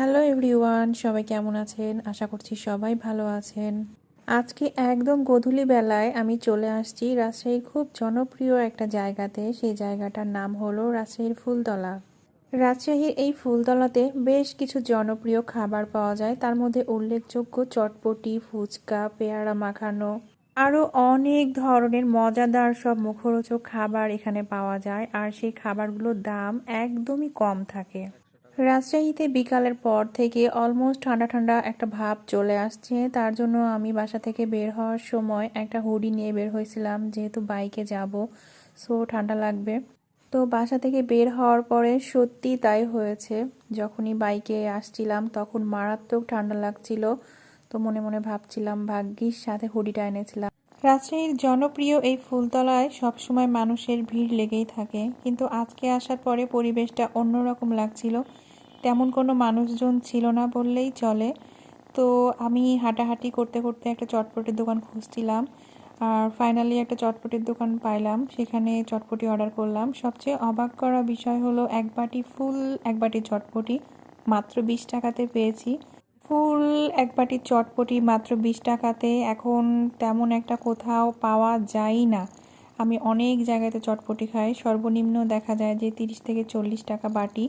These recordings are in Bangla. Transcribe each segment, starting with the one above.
হ্যালো এভরিওয়ান, সবাই কেমন আছেন? আশা করছি সবাই ভালো আছেন। আজকে একদম গধূলি বেলায় আমি চলে আসছি রাজশাহীর খুব জনপ্রিয় একটা জায়গাতে। সেই জায়গাটার নাম হলো রাজশাহীর ফুলতলা। রাজশাহীর এই ফুলতলাতে বেশ কিছু জনপ্রিয় খাবার পাওয়া যায়। তার মধ্যে উল্লেখযোগ্য চটপটি, ফুচকা, পেয়ারা মাখানো, আরও অনেক ধরনের মজাদার সব মুখরোচক খাবার এখানে পাওয়া যায়। আর সেই খাবারগুলোর দাম একদমই কম থাকে। রাজশাহীতে বিকালের পর থেকে অলমোস্ট ঠান্ডা ঠান্ডা একটা ভাব চলে আসছে। তার জন্য আমি বাসা থেকে বের হওয়ার সময় একটা হুডি নিয়ে বের হয়েছিলাম, যেহেতু বাইকে যাব সো ঠান্ডা লাগবে। তো বাসা থেকে বের হওয়ার পরে সত্যি তাই হয়েছে। যখনই বাইকে আসছিলাম, তখন মারাত্মক ঠান্ডা লাগছিল, তো মনে মনে ভাবছিলাম, ভাগ্যিস, সাথে হুডিটা এনেছিলাম। রাজশাহীর জনপ্রিয় এই ফুলতলায় সবসময় মানুষের ভিড় লেগেই থাকে, কিন্তু আজকে আসার পরে পরিবেশটা অন্যরকম লাগছিল। তেমন কোনো মানুষজন ছিল না বললেই চলে। তো আমি হাঁটাহাঁটি করতে করতে একটা চটপটির দোকান খুঁজছিলাম আর ফাইনালি একটা চটপটির দোকান পাইলাম। সেখানে চটপটি অর্ডার করলাম। সবচেয়ে অবাক করা বিষয় হলো এক বাটি ফুল, এক বাটি চটপটি, মাত্র বিশ টাকাতে পেয়েছি। ফুল, এক বাটি চটপটি, মাত্র বিশ টাকাতে। এখন তেমন একটা কোথাও পাওয়া যায় না। আমি অনেক জায়গাতে চটপটি খাই। সর্বনিম্ন দেখা যায় যে তিরিশ থেকে চল্লিশ টাকা বাটি।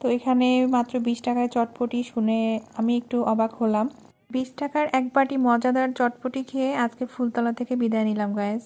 তো এখানে মাত্র বিশ টাকায় চটপটি শুনে আমি একটু অবাক হলাম। বিশ টাকার এক বাটি মজাদার চটপটি খেয়ে আজকে ফুলতলা থেকে বিদায় নিলাম গায়েস